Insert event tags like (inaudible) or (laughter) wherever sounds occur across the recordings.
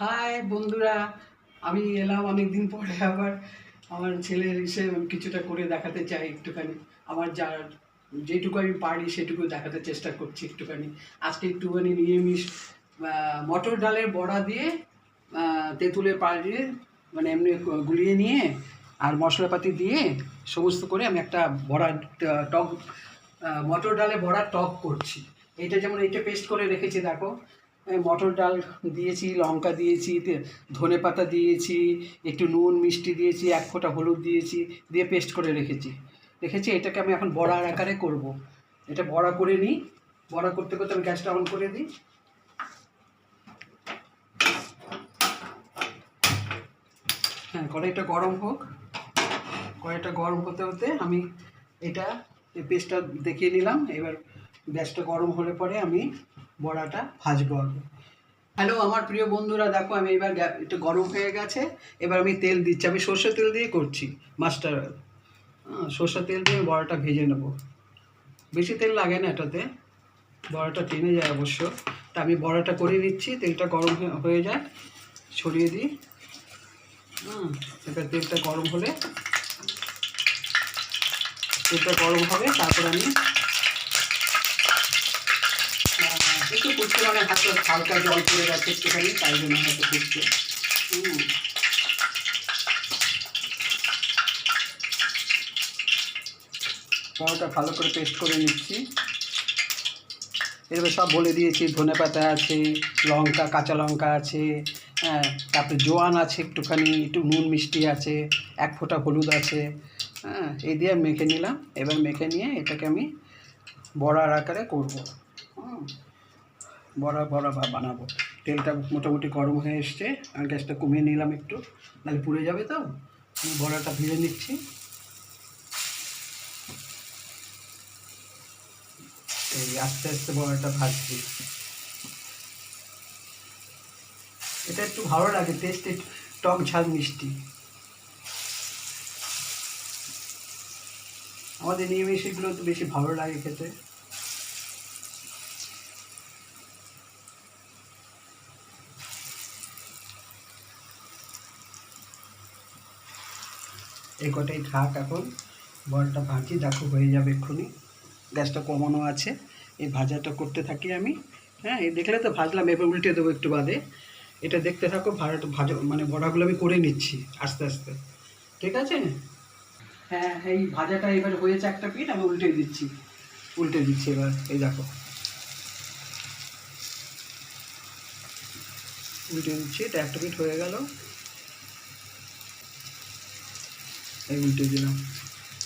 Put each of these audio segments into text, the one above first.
High বন্ধুরা। আমি এলাম অনেক দিন পরে আবার। আমার ছেলের এসে কিছুটা করে দেখাতে চাই একটুখানি। আমার যা যেটুকু আমি পারি সেটুকু দেখাতে চেষ্টা করছি একটুখানি। আজকে একটুখানি নিরামিষ মটর ডালের বড়া দিয়ে তেঁতুলের পাড় দিয়ে মানে এমনি গুলিয়ে নিয়ে আর মশলাপাতি দিয়ে সমস্ত করে আমি একটা বড়া, টক মটর ডালে বড়া টক করছি। এটা যেমন এইটা পেস্ট করে রেখেছি, দেখো। মটর ডাল দিয়েছি, লঙ্কা দিয়েছি ধনে পাতা দিয়েছি, একটু নুন, মিষ্টি দিয়েছি, এক ফোঁটা হলুদ দিয়েছি, দিয়ে পেস্ট করে রেখেছি। রেখেছি, এটাকে আমি এখন বড়ার আকারে করব। এটা বড়া করে নিই। বড়া করতে করতে আমি গ্যাসটা অন করে দিই। হ্যাঁ কড়াইটা গরম হোক। কড়াইটা গরম হতে হতে আমি এটা পেস্টটা দেখিয়ে নিলাম। এবার গ্যাসটা গরম হলে পরে আমি বড়াটা ভাজবো আগে। হ্যালো আমার প্রিয় বন্ধুরা, দেখো আমি এবার একটু গরম হয়ে গেছে। এবার আমি তেল দিচ্ছি। আমি সর্ষে তেল দিয়ে করছি, মাস্টার অয়েল সর্ষে তেল দিয়ে বড়াটা ভেজে নেব। বেশি তেল লাগে না এটাতে। বড়াটা টেনে যায় অবশ্য। তা আমি বড়াটা করে নিচ্ছি, তেলটা গরম হয়ে- যায় ছড়িয়ে দিই। এবার তেলটা গরম হলে তেলটা গরম হবে, তারপর আমি ফুটছে মানে হাতে হালকা জল পড়ে গেছে একটুখানি তাই জন্য হয়তো ফুটছে হুম। ভালো করে পেস্ট করে নিচ্ছি। এবার সব বলে দিয়েছি, ধনে পাতা আছে, লঙ্কা, কাঁচা লঙ্কা আছে হ্যাঁ তারপরে জোয়ান আছে একটুখানি, একটু নুন মিষ্টি আছে, এক ফোঁটা হলুদ আছে হ্যাঁ এই দিয়ে মেখে নিলাম। এবার মেখে নিয়ে এটাকে আমি বড়ার আকারে করব। হুম। বড়া বড়া বানাবো। তেলটা মোটামুটি গরম হয়ে এসছে আমি গ্যাসটা কমিয়ে নিলাম একটু, নাহলে পুড়ে যাবে তো। আমি বড়াটা ভেজে নিচ্ছি। এই আস্তে আস্তে বড়াটা ভাজছি। এটা একটু ভালো লাগে, টেস্ট টক ঝাল মিষ্টি। আমাদের নিরামিষগুলো তো বেশি ভালো লাগে খেতে। এই কটাই থাক এখন, বলটা ভাজি, দেখো হয়ে যাবে এক্ষুনি। গ্যাসটা কমানো আছে, এই ভাজাটা করতে থাকি আমি। হ্যাঁ এই দেখলে তো ভাজলাম, এবার উল্টে দেবো একটু বাদে। এটা দেখতে থাকো, ভাজাটা, ভাজা মানে বড়াগুলো আমি করে নিচ্ছি আস্তে আস্তে। ঠিক আছে? হ্যাঁ এই ভাজাটা এবার হয়েছে একটা পিঠ, আমি উল্টে দিচ্ছি। উল্টে দিচ্ছি এবার, এই দেখো। উল্টে দিচ্ছি, এটা একটা পিঠ হয়ে গেল। এই উল্টে দিলাম।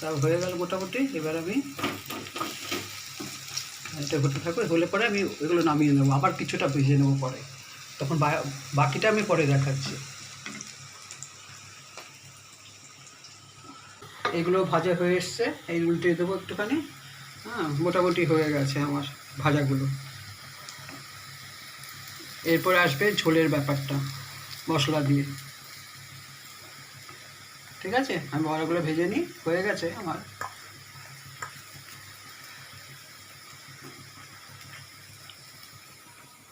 তাও হয়ে গেল মোটামুটি। এবার আমি এটা হতে থাকবে। হলে পরে আমি ওইগুলো নামিয়ে নেব। আবার কিছুটা ভেজে নেব পরে। তখন বাকিটা আমি পরে দেখাচ্ছি। এগুলো ভাজা হয়ে এসছে। এই উল্টে দেবো একটুখানি। হ্যাঁ মোটামুটি হয়ে গেছে আমার ভাজাগুলো। এরপরে আসবে ঝোলের ব্যাপারটা, মশলা দিয়ে। ঠিক আছে? আমি বড়াগুলো ভেজে নিই, হয়ে গেছে আমার।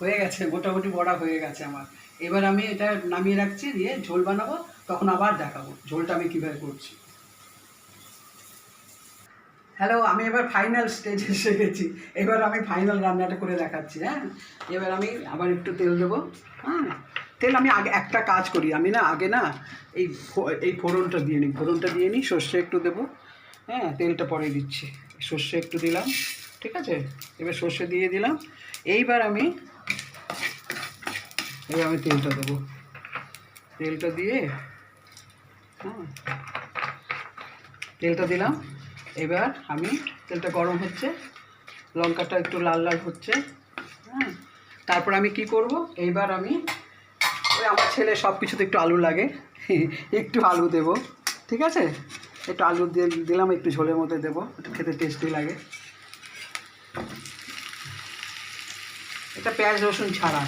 হয়ে গেছে, মোটামুটি বড়া হয়ে গেছে আমার। এবার আমি এটা নামিয়ে রাখছি, দিয়ে ঝোল বানাবো, তখন আবার দেখাবো ঝোলটা আমি কীভাবে করছি। হ্যালো, আমি এবার ফাইনাল স্টেজে এসে গেছি। এবার আমি ফাইনাল রান্নাটা করে দেখাচ্ছি হ্যাঁ? এবার আমি আবার একটু তেল দেবো হ্যাঁ? তেল আমি আগে একটা কাজ করি, আমি না আগে না এই এই ফোড়নটা দিয়ে নিই, ফোড়নটা দিয়ে নিই, সর্ষে একটু দেবো হ্যাঁ তেলটা পরে দিচ্ছি, সর্ষে একটু দিলাম, ঠিক আছে? এবার সর্ষে দিয়ে দিলাম, এইবার আমি, এবার আমি তেলটা দেবো, তেলটা দিয়ে হ্যাঁ তেলটা দিলাম, এবার আমি, তেলটা গরম হচ্ছে, লঙ্কাটা একটু লাল লাল হচ্ছে হ্যাঁ তারপর আমি কি করব, এইবার আমি ওই আমার ছেলে সব কিছুতে একটু আলু লাগে। একটু আলু দেব, ঠিক আছে? একটু আলু দিলাম, একটু ঝোলের মধ্যে দেবো, একটু খেতে টেস্টি লাগে। এটা পেঁয়াজ, রসুন ছাড়া।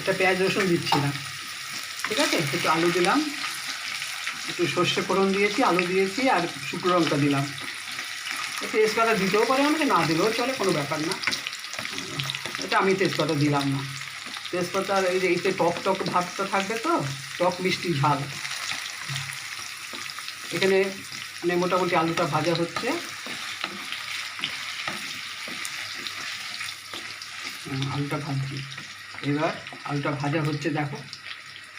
এটা পেঁয়াজ, রসুন দিচ্ছি না। ঠিক আছে? একটু আলু দিলাম। একটু সর্ষে ফোড়ন দিয়েছি, আলু দিয়েছি, আর শুকনো লঙ্কা দিলাম। তেজপাতা দিতেও পারে আমাকে, না দিলেও চলে, কোনো ব্যাপার না। এটা আমি তেজপাতা দিলাম না। তেজপাতার এই যে এতে টক টক ভাতটা থাকবে তো? টক মিষ্টি ঝাল এখানে মানে মোটামুটি আলুটা ভাজা হচ্ছে। আলুটা ভাজছি। এবার আলুটা ভাজা হচ্ছে, দেখো।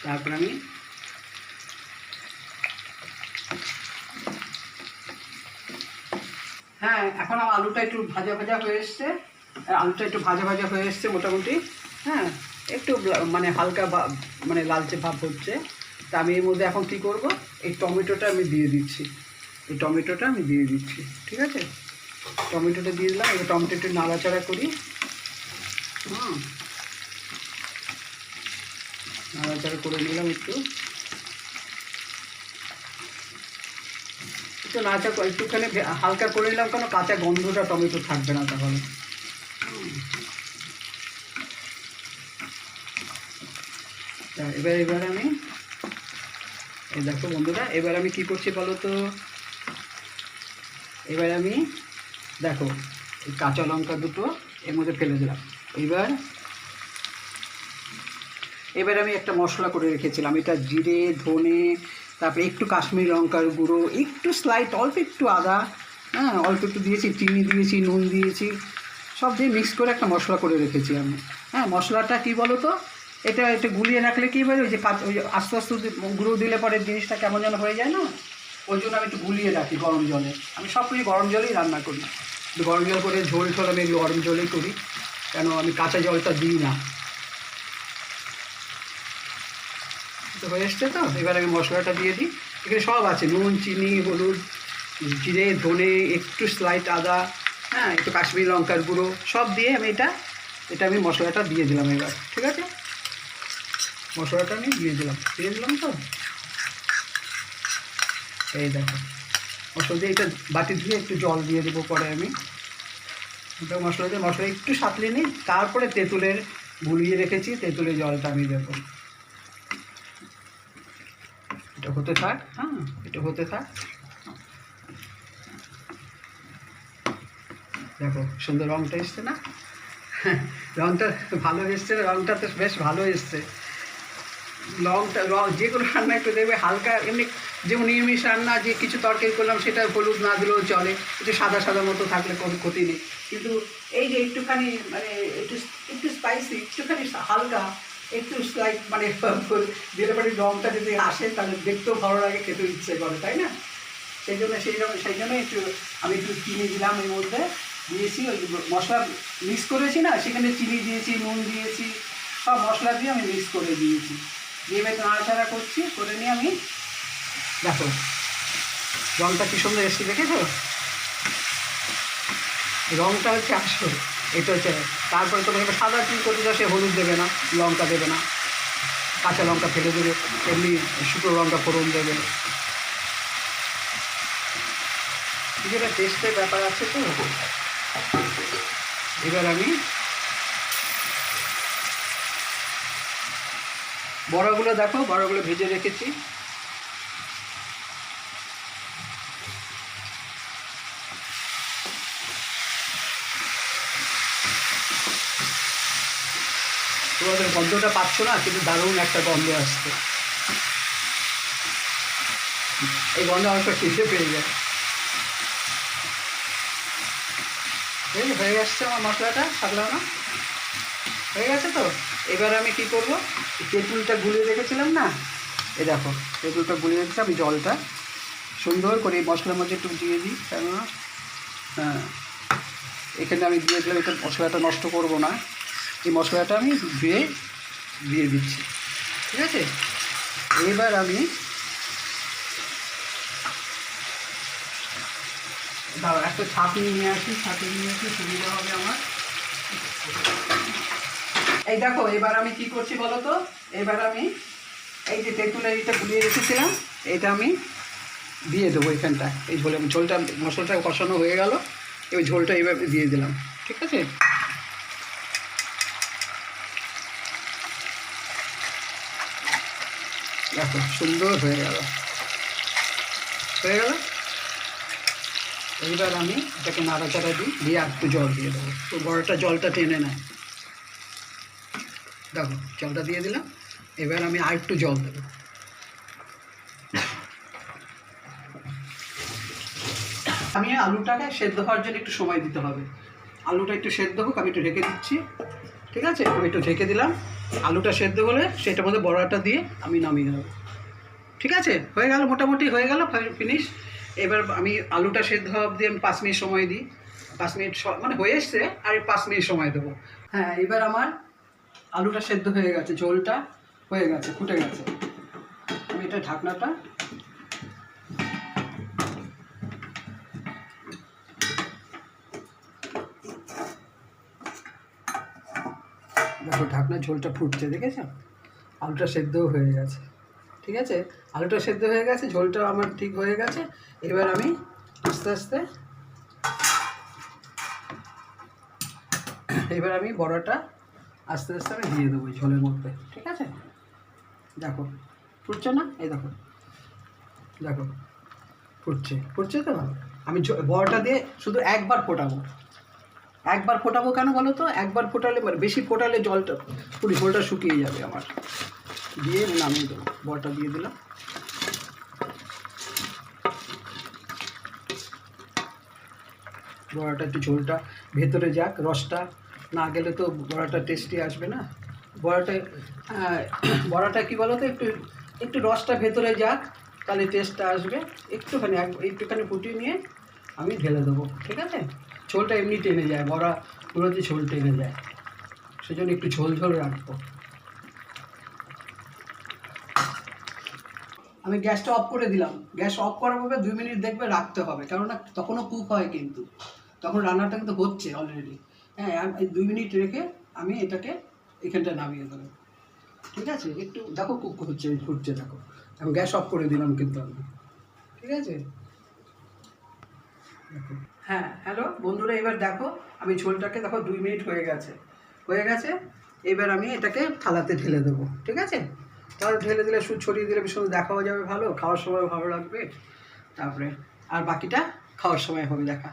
তারপর আমি হ্যাঁ এখন আমার আলুটা একটু ভাজা ভাজা হয়ে এসছে। আলুটা একটু ভাজা ভাজা হয়ে এসছে মোটামুটি। হ্যাঁ একটু মানে হালকা মানে লালচে ভাব হচ্ছে। তা আমি এর মধ্যে এখন কি করব? এই টমেটোটা আমি দিয়ে দিচ্ছি। এই টমেটোটা আমি দিয়ে দিচ্ছি। ঠিক আছে? টমেটোটা দিয়ে দিলাম। এবার টমেটো একটু নাড়াচাড়া করি। হুম। নাড়াচাড়া করে নিলাম একটু। একটু নাচা একটুখানি হালকা করে নিলাম কেন? কাঁচা গন্ধটা টমেটো থাকবে না তাহলে হুম। তা এবার এবার আমি, এই দেখো বন্ধুরা, এবার আমি কি করছি বলো তো? এবার আমি, দেখো, এই কাঁচা লঙ্কা দুটো এর মধ্যে ফেলে দিলাম। এবার এবার আমি একটা মশলা করে রেখেছিলাম। এটা জিরে, ধনে, তারপরে একটু কাশ্মীরি লঙ্কার গুঁড়ো, একটু স্লাইট অল্প একটু আদা হ্যাঁ অল্প একটু দিয়েছি, চিনি দিয়েছি, নুন দিয়েছি, সব দিয়ে মিক্স করে একটা মশলা করে রেখেছি আমি। হ্যাঁ মশলাটা কী বলো তো? এটা একটু গুলিয়ে রাখলে কী হয় ওই যে কাঁচ- ওই আস্তে আস্তে গুঁড়ো দিলে পরে জিনিসটা কেমন যেন হয়ে যায় না? ওই জন্য আমি একটু গুলিয়ে রাখি গরম জলে। আমি সব কিছু গরম জলেই রান্না করি। গরম জল করে ঝোল ঝোল আমি গরম জলেই করি। কেন আমি কাঁচা জলটা দিই না। তো হয়ে এসছে তো? এবার আমি মশলাটা দিয়ে দিই। এখানে সব আছে। নুন, চিনি, হলুদ, জিরে, ধনে, একটু স্লাইট আদা হ্যাঁ একটু কাশ্মীরি লঙ্কার গুঁড়ো। সব দিয়ে আমি এটা এটা আমি মশলাটা দিয়ে দিলাম এবার। ঠিক আছে? মশলাটা আমি দিয়ে দিলাম। দিয়ে দিলাম তো? এই দেখো। মশলা দিয়ে এটা বাটি ধুয়ে একটু জল দিয়ে দেবো পরে আমি। ওটা মশলা দিয়ে, মশলা একটু সাঁতলে নিই, তারপরে তেঁতুলের গুলিয়ে রেখেছি, তেঁতুলের জলটা আমি দেবো। এটা হতে থাক হ্যাঁ এটা হতে থাক। দেখো, সুন্দর রঙটা এসছে না? (laughs) রঙটা ভালো এসছে রঙটা তো বেশ ভালো এসছে। লংটা রং যে কোনো রান্না একটু দেখবে হালকা এমনি যেমন নিরামিষ রান্না, যে কিছু তরকারি করলাম সেটা হলুদ না দিলেও চলে, একটু সাদা সাদা মতো থাকলে কোনো ক্ষতি নেই। কিন্তু এই যে একটুখানি মানে একটু একটু স্পাইসি একটুখানি হালকা, একটু স্লাইট মানে (laughs) দিলে পরে রঙটা যদি আসে, তাহলে দেখতেও ভালো লাগে, খেতেও ইচ্ছে করে, তাই না? সেই জন্য সেই জন্য সেই জন্য একটু, আমি একটু চিনি দিলাম এর মধ্যে, দিয়েছি, ওই মশলা মিক্স করেছি না, সেখানে চিনি দিয়েছি, নুন দিয়েছি, সব মশলা দিয়ে আমি মিক্স করে দিয়েছি। এবার নাড়াচাড়া করছি, করে নিয়ে আমি দেখো রঙটা কি সুন্দর এসছে দেখেছ? রঙটা হচ্ছে আসল, এটা হচ্ছে, তারপরে তোমার এবার সাদা চুল করতে যাও সে হলুদ দেবে না, লঙ্কা দেবে না, কাঁচা লঙ্কা ফেলে দেবে, এমনি শুকনো লঙ্কা ফোড়ন দেবে। যেটা টেস্টের ব্যাপার আছে তো? এবার আমি বড়াগুলো দেখো, বড়াগুলো ভেজে রেখেছি। তোমাদের গন্ধটা পাচ্ছ না, কিন্তু দারুণ একটা গন্ধ আসছে। এই গন্ধ অবশ্য খিদে পেয়ে যায়। হয়ে গেছে আমার মশলাটা থাকল না হয়ে গেছে তো? এবার আমি কি করব? তেঁতুলটা গুলিয়ে রেখেছিলাম না? এই দেখো, তেঁতুলটা গুলিয়ে রেখেছি, আমি জলটা সুন্দর করে মশলার মধ্যে একটু দিয়ে দিই, কেননা হ্যাঁ এখানে আমি দিয়ে দিলাম এটা মশলাটা নষ্ট করব না। এই মশলাটা আমি ধুয়ে দিয়ে দিচ্ছি। ঠিক আছে? এবার আমি দাঁড়া একটা ছাঁকনি নিয়ে আসি, ছাঁকনি নিয়ে আসি সুবিধা হবে আমার। এই দেখো, এবার আমি কি করছি বলো তো? এবার আমি এই যে তেঁতুলের এইটা গুলিয়ে রেখেছিলাম, এটা আমি দিয়ে দেবো এখানটা। এই ঝোলে ঝোলটা, মশলাটা কষানো হয়ে গেল, এবার ঝোলটা এইভাবে দিয়ে দিলাম, ঠিক আছে? দেখো, সুন্দর হয়ে গেল। হয়ে গেল? এইবার আমি এটাকে নাড়াচাড়া দিই, দিয়ে আর একটু জল দিয়ে দেবো। তো বড়টা জলটা টেনে নেয়। দেখো জলটা দিয়ে দিলাম। এবার আমি আর একটু জল দেবো। আমি আলুটাকে সেদ্ধ হওয়ার জন্য একটু সময় দিতে হবে। আলুটা একটু সেদ্ধ হোক, আমি একটু ঢেকে দিচ্ছি। ঠিক আছে? আমি একটু ঢেকে দিলাম। আলুটা সেদ্ধ হলে সেটার মধ্যে বড়াটা দিয়ে আমি নামিয়ে দেবো ঠিক আছে? হয়ে গেল, মোটামুটি হয়ে গেল ফিনিশ এবার আমি আলুটা সেদ্ধ হওয়া অবধি আমি পাঁচ মিনিট সময় দিই। পাঁচ মিনিট মানে হয়ে এসছে, আর পাঁচ মিনিট সময় দেবো। হ্যাঁ এবার আমার আলুটা সেদ্ধ হয়ে গেছে, ঝোলটা হয়ে গেছে, ফুটে গেছে। আমি এটা ঢাকনাটা দেখো, ঢাকনা ঝোলটা ফুটছে, দেখেছ? আলুটা সেদ্ধও হয়ে গেছে, ঠিক আছে? আলুটা সেদ্ধ হয়ে গেছে ঝোলটা আমার ঠিক হয়ে গেছে। এবার আমি আস্তে আস্তে এবার আমি বড়াটা আস্তে আস্তে আমি দিয়ে দেবো ঝোলের মধ্যে, ঠিক আছে? দেখো, ফুটছে না? এই দেখো দেখো, ফুটছে ফুটছে তো? আমি বড়াটা দিয়ে শুধু একবার ফোটাবো। একবার ফোটাবো কেন বলো তো? একবার ফোটালে মানে বেশি ফোটালে জলটা, পুরো ঝোলটা শুকিয়ে যাবে আমার। দিয়ে নামিয়ে দেবো, বড়টা দিয়ে দিলাম। বড়াটা একটু ঝোলটা ভেতরে যাক, রসটা না গেলে তো বড়াটা টেস্টি আসবে না। বড়াটা বড়াটা কি বলো তো একটু একটু রসটা ভেতরে যাক, তাহলে টেস্টটা আসবে। একটুখানি একটুখানি ফুটিয়ে নিয়ে আমি ঢেলে দেবো, ঠিক আছে? ঝোলটা এমনি টেনে যায়, বড়া পুরোতে ঝোল টেনে যায়। সেজন্য একটু ঝোল ঝোল রাখব। আমি গ্যাসটা অফ করে দিলাম। গ্যাস অফ করার পরে দুই মিনিট দেখবে রাখতে হবে, কেননা তখনও কুক হয় কিন্তু। তখন রান্নাটা কিন্তু হচ্ছে অলরেডি হ্যাঁ দুই মিনিট রেখে আমি এটাকে এখানটা নামিয়ে দেবো। ঠিক আছে? একটু দেখো কুক হচ্ছে ফুটছে দেখো। আমি গ্যাস অফ করে দিলাম কিন্তু আমি। ঠিক আছে? হ্যাঁ হ্যালো? বন্ধুরা, এবার দেখো, আমি ঝোলটাকে দেখো দুই মিনিট হয়ে গেছে। হয়ে গেছে? এবার আমি এটাকে থালাতে ঢেলে দেবো। ঠিক আছে? তাহলে ঢেলে দিলে সুদ ছড়িয়ে দিলে ভীষণ দেখাও যাবে ভালো, খাওয়ার সময় ভালো লাগবে। তারপরে আর বাকিটা খাওয়ার সময় হবে দেখা।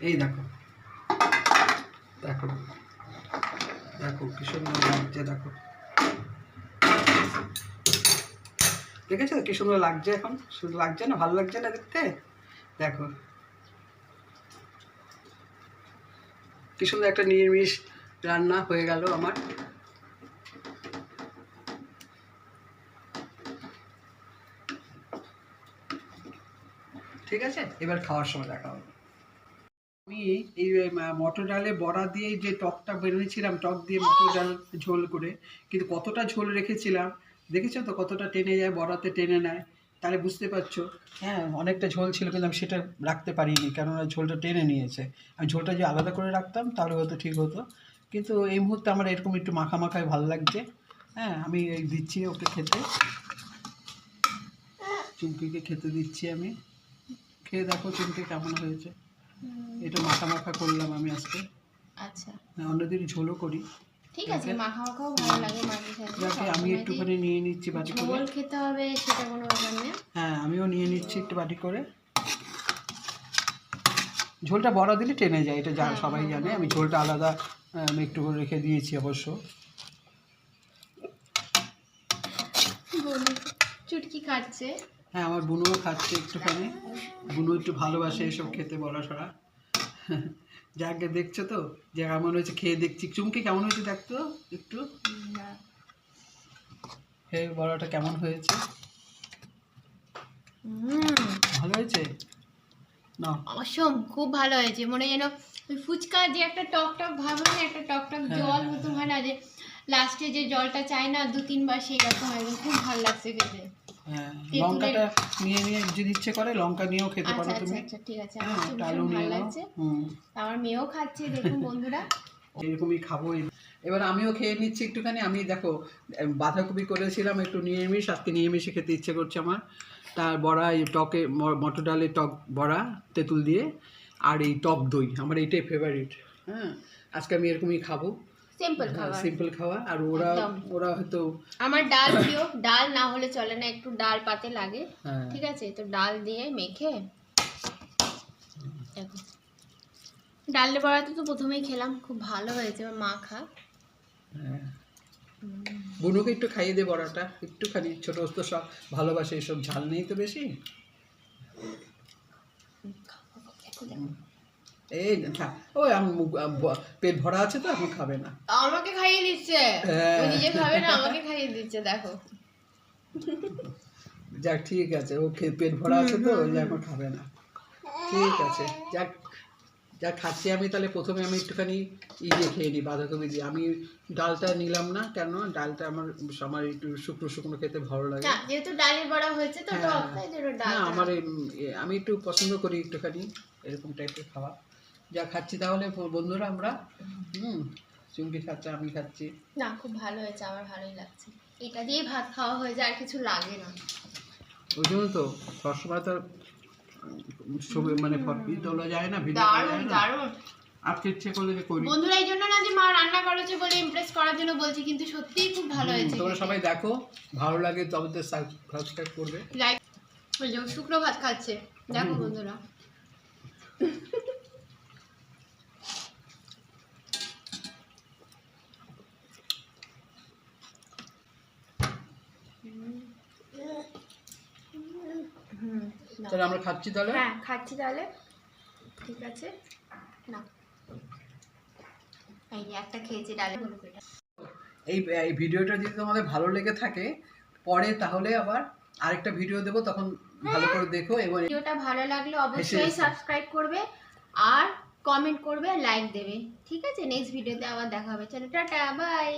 এই দেখো। দেখো। দেখো কি সুন্দর লাগছে, দেখো। দেখেছ কি সুন্দর লাগছে এখন? সুন্দর লাগছে না? ভালো লাগছে না দেখতে? দেখো। কি সুন্দর একটা নিরামিষ রান্না হয়ে গেল আমার। ঠিক আছে? এবার খাওয়ার সময় দেখা হবে। আমি এই মটর ডালে বড়া দিয়ে যে টকটা বেরিয়েছিলাম টক দিয়ে মটর ডাল ঝোল করে, কিন্তু কতটা ঝোল রেখেছিলাম, দেখেছ তো কতটা টেনে যায়, বড়াতে টেনে নেয়, তাহলে বুঝতে পারছ। হ্যাঁ অনেকটা ঝোল ছিল, কিন্তু আমি সেটা রাখতে পারিনি, কেননা ঝোলটা টেনে নিয়েছে। আমি ঝোলটা যে আলাদা করে রাখতাম, তাহলে হয়তো ঠিক হতো। কিন্তু এই মুহূর্তে আমার এরকম একটু মাখা মাখায় ভালো লাগছে। হ্যাঁ আমি এই দিচ্ছি ওকে খেতে। চুমকিকে খেতে দিচ্ছি আমি। খেয়ে দেখো চুমকি কেমন হয়েছে। এটা মাখা মাখা করলাম আমি আজকে। আচ্ছা। না, অন্যদিন ঝোলও করি। ঠিক আছে মাখা মাখাও ভালো লাগে মাঝে যাকে আমি একটুখানি নিয়ে নিচ্ছি বাটি করে। ঝোল খেতে হবে সেটা কোনো ব্যাপার নেই হ্যাঁ আমিও নিয়ে নিচ্ছি একটু বাটি করে। ঝোলটা বড় দিলে টেনে যায় এটা যা হ্যাঁ, সবাই হ্যাঁ, জানে। হ্যাঁ। আমি ঝোলটা আলাদা আমি একটু করে রেখে দিয়েছি অবশ্য। চুটকি কাটছে। হ্যাঁ আমার বুনুও খাচ্ছে একটুখানি। বুনু একটু ভালোবাসে এসব খেতে বড়া সড়া যাকে দেখছ তো যে কেমন হয়েছে খেয়ে দেখছি। চুমকি কেমন হয়েছে দেখতো একটু। হে বড়াটা কেমন হয়েছে? ভালো হয়েছে? না অসম খুব ভালো হয়েছে। মনে যেন ওই ফুচকা যে একটা টক টক ভাব হয় একটা টক টক হ্যাঁ, জল হ্যাঁ, মতো হয়। না যে লাস্টে যে জলটা চায় না দু তিনবার সেই রকম একদম খুব ভালো লাগছে খেতে। হ্যাঁ লঙ্কাটা নিয়ে নিয়ে যদি ইচ্ছে করে লঙ্কা নিয়েও খেতে আচ্ছা পারো আচ্ছা তুমি। আচ্ছা ঠিক আছে হ্যাঁ আলু নিয়ে নাও আমার মেয়েও খাচ্ছে দেখুন বন্ধুরা। এরকমই খাব। এবার আমিও খেয়ে নিচ্ছি একটুখানি। আমি দেখো বাঁধাকপি করেছিলাম একটু নিরামিষ আজকে নিরামিষে খেতে ইচ্ছে করছে আমার। তার বড়া এই টকে মটর ডালের টক বড়া তেঁতুল দিয়ে আর এই টক দই। আমার এইটাই ফেভারিট হ্যাঁ আজকে আমি এরকমই খাব। সিম্পল খাবার। সিম্পল খাওয়া আর ওরা ওরা হয়তো আমার ডাল প্রিয়। ডাল না হলে চলে না একটু ডাল পাতে লাগে। হ্যাঁ। ঠিক আছে? তো ডাল দিয়ে মেখে দেখো। ডালের বড়াটা তো প্রথমেই খেলাম। খুব ভালো হয়েছে এবার মা খা। হ্যাঁ। বুনুকে একটু খাইয়ে দে বড়াটা। একটুখানি ছোট তো সব ভালোবাসে এসব ঝাল নেই তো বেশি? এই থাক ওই আমি আম- পেট ভরা আছে তো এখন খাবে না। আমাকে খাইয়ে দিচ্ছে। হ্যাঁ। ও নিজে খাবে না আমাকে খাইয়ে দিচ্ছে দেখো। যাক ঠিক আছে ও পেট ভরা আছে তো ওই এখন খাবে না। ঠিক আছে যাক যা খাচ্ছি আমি তাহলে প্রথমে আমি একটুখানি ই দিয়ে খেয়ে নিই বাঁধাকপি দিয়ে। আমি ডালটা নিলাম না কেন? ডালটা আমার আমার একটু শুকনো শুকনো খেতে ভালো লাগে। না যেহেতু ডালের বড়া হয়েছে তো হ্যাঁ। না আমার আমি একটু পছন্দ করি একটুখানি এরকম টাইপের খাওয়া যা খাচ্ছি তাহলে বন্ধুরা আমরা হুম চুমকি খাচ্ছে আমি খাচ্ছি। না খুব ভালো হয়েছে আমার ভালোই লাগছে। এটা দিয়ে ভাত খাওয়া হয়ে যায় আর কিছু লাগে না। ওই জন্য তো সবসময় তো ছবি মানে ফটো তোলা যায় না ভিডিও দারুণ না। দারুণ আজকে ইচ্ছে করলে যে করি। বন্ধুরা এই জন্য না যে মা রান্না করেছে বলে ইমপ্রেস করার জন্য বলছি কিন্তু সত্যিই খুব ভালো হয়েছে তোমরা সবাই দেখো ভালো লাগে তবে তো সাবস্ক্রাইব করবে। লাইক ওই যে শুকনো ভাত খাচ্ছে। দেখো বন্ধুরা হুম, নাও। তাহলে আমরা খাচ্ছি তাহলে? হ্যাঁ খাচ্ছি তাহলে। ঠিক আছে। না এই একটা খেয়েছি ডালে। এই এই ভিডিওটা যদি তোমাদের ভালো লেগে থাকে পরে তাহলে আবার আরেকটা ভিডিও দেবো তখন ভালো করে দেখো এবং ভিডিওটা ভালো লাগলে অবশ্যই সাবস্ক্রাইব করবে আর কমেন্ট করবে লাইক দেবে। ঠিক আছে? নেক্সট ভিডিওতে আবার দেখা হবে। চলো টাটা বাই